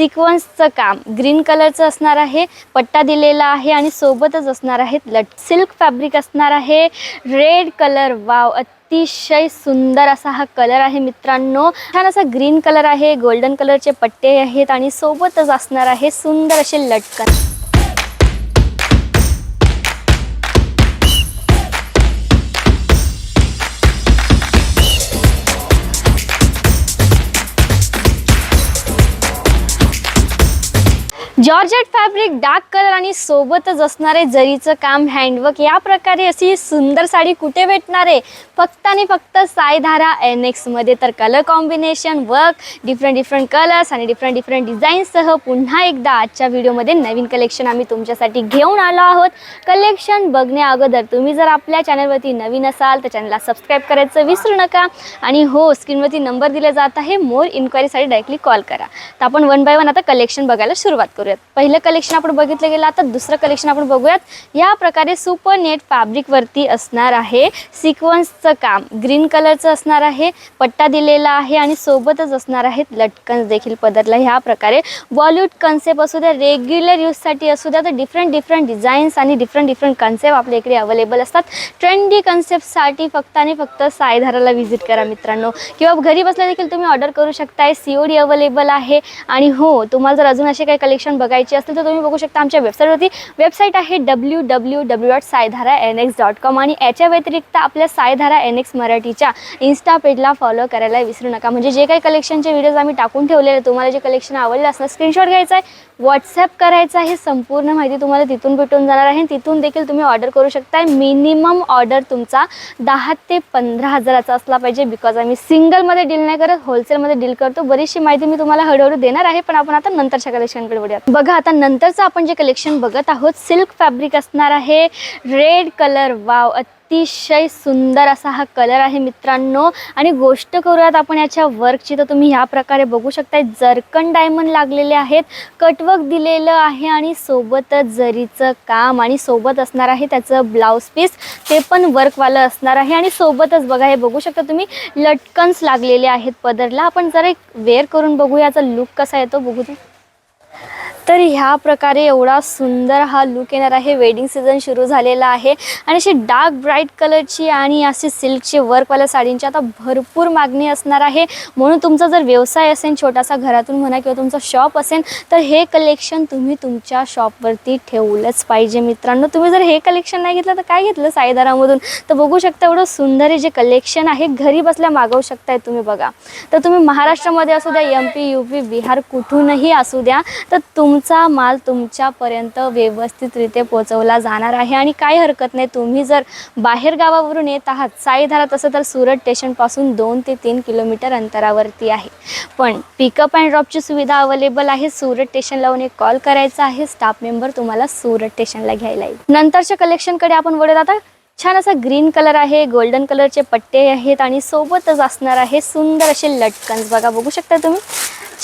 सिक्वन्सचं काम. ग्रीन कलरचं असणार आहे पट्टा दिलेला आहे आणि सोबतच असणार आहे लट. सिल्क फॅब्रिक असणार आहे रेड कलर. वाव अतिशय सुंदर असा हा कलर आहे मित्रांनो. छान असा ग्रीन कलर आहे गोल्डन कलरचे पट्टे आहेत आणि सोबतच असणार आहे सुंदर असे लटकन. जॉर्जेट फॅब्रिक डार्क कलर आणि सोबतच असणारे जरीचं काम हँडवर्क या प्रकारे अशी सुंदर साडी कुठे भेटणार आहे? फक्त आणि फक्त सायधारा एन एक्समध्ये तर colour combination work different different colours आणि डिफरंट डिफरंट डिझाईन्ससह पुन्हा एकदा आजच्या व्हिडिओमध्ये नवीन कलेक्शन आम्ही तुमच्यासाठी घेऊन आलो आहोत. कलेक्शन बघण्या अगोदर तुम्ही जर आपल्या चॅनलवरती नवीन असाल तर चॅनलला सबस्क्राईब करायचं विसरू नका. आणि हो स्क्रीनवरती नंबर दिला जात आहे. मोर इन्क्वायरीसाठी डायरेक्टली कॉल करा. तर आपण वन बाय वन आता कलेक्शन बघायला सुरुवात करू करूयात पहिलं कलेक्शन आपण बघितलं गेलं आता दुसरं कलेक्शन आपण बघूयात. या प्रकारे सुपर नेट फॅब्रिकवरती असणार आहे. सिक्वन्सचं काम ग्रीन कलरचं असणार आहे पट्टा दिलेला आहे आणि सोबतच असणार आहेत लटकन्स देखील पदरला. ह्या प्रकारे बॉलिवूड कन्सेप्ट असू द्या रेग्युलर यूजसाठी असू द्या तर डिफरंट डिफरंट डिझाईन्स आणि डिफरंट डिफरंट कन्सेप्ट आपल्या इकडे अवेलेबल असतात. ट्रेंडी कन्सेप्टसाठी फक्त आणि फक्त सायधाराला व्हिजिट करा मित्रांनो. किंवा घरी बसल्या देखील तुम्ही ऑर्डर करू शकताय. सी ओ डी अवेलेबल आहे. आणि हो तुम्हाला जर अजून असे काही कलेक्शन बघायची असतील तर तुम्ही बघू शकता आमच्या वेबसाईटवरती वेबसाईट आहे W W W dot Saidhara N X dot com आणि याच्या व्यतिरिक्त आपल्या सायधारा एन एक्स मराठीच्या इन्स्टा पेजला फॉलो करायला विसरू नका. म्हणजे जे काही कलेक्शनचे व्हिडिओज आम्ही टाकून ठेवलेले तुम्हाला जे कलेक्शन आवडले असणार स्क्रीनशॉट घ्यायचा आहे व्हॉट्सॲप करायचं आहे संपूर्ण माहिती तुम्हाला तिथून भेटून जाणार आहे. तिथून देखील तुम्ही ऑर्डर करू शकताय. मिनिमम ऑर्डर तुमचा दहा ते पंधरा हजाराचा असला पाहिजे बिकॉज आम्ही सिंगलमध्ये डील नाही करत होलसेलमध्ये डील करतो. बरीचशी माहिती मी तुम्हाला हळूहळू देणार आहे पण आपण आता नंतरच्या कलेक्शनकडे वळूयात. बघा आता नंतरचं आपण जे कलेक्शन बघत आहोत सिल्क फॅब्रिक असणार आहे. रेड कलर वाव अतिशय सुंदर असा हा कलर आहे मित्रांनो. आणि गोष्ट करूयात आपण याच्या वर्कची तर तुम्ही ह्या प्रकारे बघू शकताय जरकन डायमंड लागलेले आहेत. कटवर्क दिलेलं आहे आणि सोबतच जरीचं काम आणि सोबत असणार आहे त्याचं ब्लाऊज पीस ते पण वर्कवालं असणार आहे आणि सोबतच बघा हे बघू शकता तुम्ही लटकन्स लागलेले आहेत पदरला. आपण जरा एक वेअर करून बघू याचा लुक कसा येतो बघू दे तर ह्या प्रकारे एवढा सुंदर हा लुक येणार आहे. वेडिंग सीझन सुरू झालेला आहे. आणि अशी डार्क ब्राईट कलरची आणि अशी सिल्कचे वर्कवाल्या साडींची आता भरपूर मागणी असणार आहे. म्हणून तुमचा जर व्यवसाय असेल छोटासा घरातून म्हणा किंवा तुमचा शॉप असेल तर हे कलेक्शन तुम्ही तुमच्या शॉपवरती ठेवलंच पाहिजे मित्रांनो. तुम्ही जर हे कलेक्शन नाही घेतलं तर काय घेतलं साईदारामधून? तर बघू शकता एवढं सुंदर हे जे कलेक्शन आहे घरी बसल्या मागवू शकताय तुम्ही बघा. तर तुम्ही महाराष्ट्रामध्ये असू द्या M P U P Bihar कुठूनही असू द्या तर तुम तुमचा माल तुमच्यापर्यंत व्यवस्थितरित्या पोचवला जाणार आहे. आणि काही हरकत नाही तुम्ही जर बाहेर गावावरून येत आहात साईधारा तसं तर सुरत स्टेशनपासून दोन ते तीन किलोमीटर अंतरावरती आहे. पण पिकअप अँड ड्रॉपची सुविधा अवेलेबल आहे. सुरत स्टेशनला एक कॉल करायचा आहे. स्टाफ मेंबर तुम्हाला सुरत स्टेशनला घ्यायला येईल. नंतरच्या कलेक्शनकडे आपण वळत आता छान असा ग्रीन कलर आहे गोल्डन कलरचे पट्टे आहेत आणि सोबतच असणार आहे सुंदर असे लटकन्स बघा बघू शकता तुम्ही?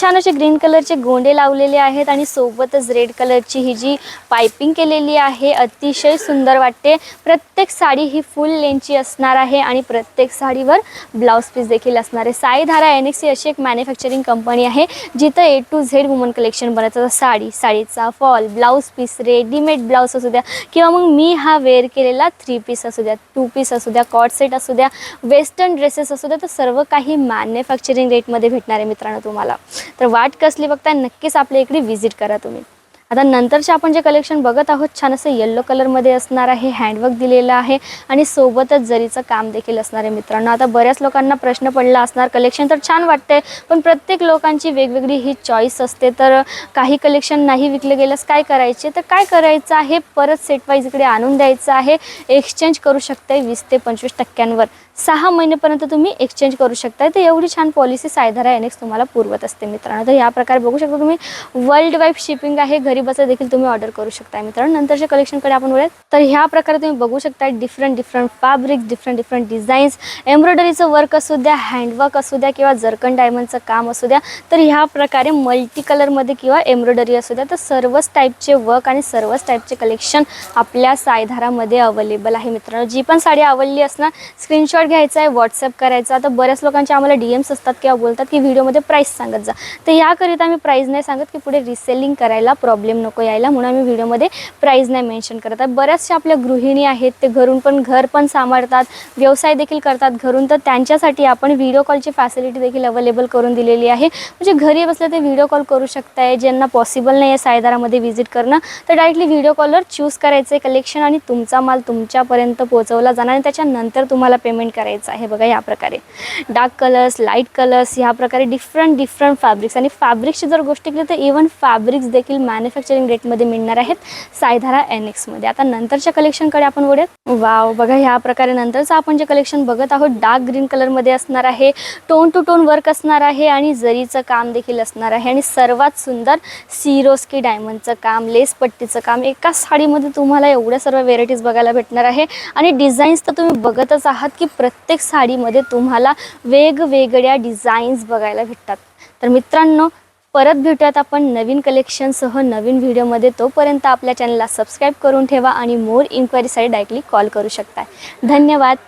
छान असे ग्रीन कलरचे गोंडे लावलेले आहेत आणि सोबतच रेड कलरची ही जी पायपिंग केलेली आहे अतिशय सुंदर वाटते. प्रत्येक साडी ही फुल लेनची असणार आहे आणि प्रत्येक साडीवर ब्लाऊज पीस देखील असणार आहे. साईधारा एन एक्स ही अशी एक मॅन्युफॅक्चरिंग कंपनी आहे जिथं A to Z woman collection बनायचं साडी साडीचा fall blouse piece readymade blouse असू द्या किंवा मग मी हा वेअर केलेला थ्री पीस असू द्या टू पीस असू द्या कॉट सेट असू द्या वेस्टर्न ड्रेसेस असू द्या तर सर्व काही मॅन्युफॅक्चरिंग रेटमध्ये भेटणार आहे मित्रांनो तुम्हाला. तर वाट कसली बघता नक्कीच आपल्या इकडे व्हिजिट करा तुम्ही. आता नंतरचे आपण जे कलेक्शन बघत आहोत छान असं येल्लो कलरमध्ये असणार आहे हँडवर्क दिलेलं आहे आणि सोबतच जरीचं काम देखील असणार आहे मित्रांनो. आता बऱ्याच लोकांना प्रश्न पडला असणार कलेक्शन तर छान वाटतंय पण प्रत्येक लोकांची वेगवेगळी ही चॉईस असते. तर काही कलेक्शन नाही विकलं गेल्यास काय करायचे? तर काय करायचं आहे? परत सेटवाईज इकडे आणून द्यायचं आहे. एक्सचेंज करू शकते वीस ते पंचवीस टक्क्यांवर. सहा महिनेपर्यंत तुम्ही एक्सचेंज करू शकताय. तर एवढी छान पॉलिसी सायधारा एन एक्स तुम्हाला पुरवत असते मित्रांनो. तर या प्रकारे बघू शकता तुम्ही वर्ल्ड वाईड शिपिंग आहे. घरी बसल्या देखील तुम्ही ऑर्डर करू शकता मित्रांनो. नंतरच्या कलेक्शनकडे आपण वळूयात. तर ह्या प्रकारे तुम्ही बघू शकता different different fabric different different designs एम्ब्रॉयडरीचं work असू द्या हँडवर्क असू द्या किंवा जर्कन डायमंडचं काम असू द्या तर ह्या प्रकारे मल्टी कलरमध्ये किंवा एम्ब्रॉयडरी असू द्या तर सर्वच टाईपचे वर्क आणि सर्वच टाईपचे कलेक्शन आपल्या सायधारामध्ये अवेलेबल आहे मित्रांनो. जी पण साडी आवडली असणार स्क्रीनशॉट स्क्रीनशॉट घ्यायचा आहे व्हॉट्सअप करायचा तर बऱ्याच लोकांचे आम्हाला डी एम्स असतात किंवा बोलतात की व्हिडिओमध्ये प्राईस सांगत जा. तर याकरिता आम्ही प्राईस नाही सांगत की पुढे रिसेलिंग करायला प्रॉब्लेम नको यायला. म्हणून आम्ही व्हिडिओमध्ये प्राईस नाही मेन्शन करत आहे बऱ्याचशा आपल्या गृहिणी आहेत ते घरून पण घर पण सांभाळतात व्यवसाय देखील करतात घरून. तर त्यांच्यासाठी आपण व्हिडिओ कॉलची फॅसिलिटी देखील अवेलेबल करून दिलेली आहे. म्हणजे घरी बसल्या ते व्हिडिओ कॉल करू शकताय ज्यांना पॉसिबल नाही आहे सायदारामध्ये व्हिजिट करणं. तर डायरेक्टली व्हिडिओ कॉलवर चूज करायचं आहे कलेक्शन आणि तुमचा माल तुमच्यापर्यंत पोहोचवला जाणार आणि त्याच्यानंतर तुम्हाला पेमेंट करायचं आहे बघा या प्रकारे. डार्क कलर्स लाइट कलर्स ह्या प्रकारे डिफरंट डिफरंट फॅब्रिक्स आणि फॅब्रिक्सची जर गोष्ट केली तर इव्हन फॅब्रिक्स देखील मॅन्युफॅक्चरिंग रेटमध्ये मिळणार आहेत सायधारा एन एक्समध्ये आता नंतरच्या कलेक्शनकडे आपण वळूयात. वाव बघा ह्या प्रकारे नंतरचं आपण जे कलेक्शन बघत आहोत डार्क ग्रीन कलरमध्ये असणार आहे टोन टू टोन वर्क असणार आहे आणि जरीचं काम देखील असणार आहे. आणि सर्वात सुंदर सिरोस्की डायमंडचं काम लेस पट्टीचं काम एका साडीमध्ये तुम्हाला एवढ्या सर्व व्हेरायटीज बघायला भेटणार आहे. आणि डिझाईन्स तर तुम्ही बघतच आहात की प्रत्येक साडीमध्ये तुम्हाला वेगवेगळ्या डिझाईन्स बघायला भेटतात. तर मित्रांनो परत भेटूयात आपण नवीन कलेक्शनसह नवीन व्हिडिओमध्ये. तोपर्यंत आपल्या चॅनलला सबस्क्राईब करून ठेवा आणि मोर इन्क्वायरीसाठी डायरेक्टली कॉल करू शकता धन्यवाद.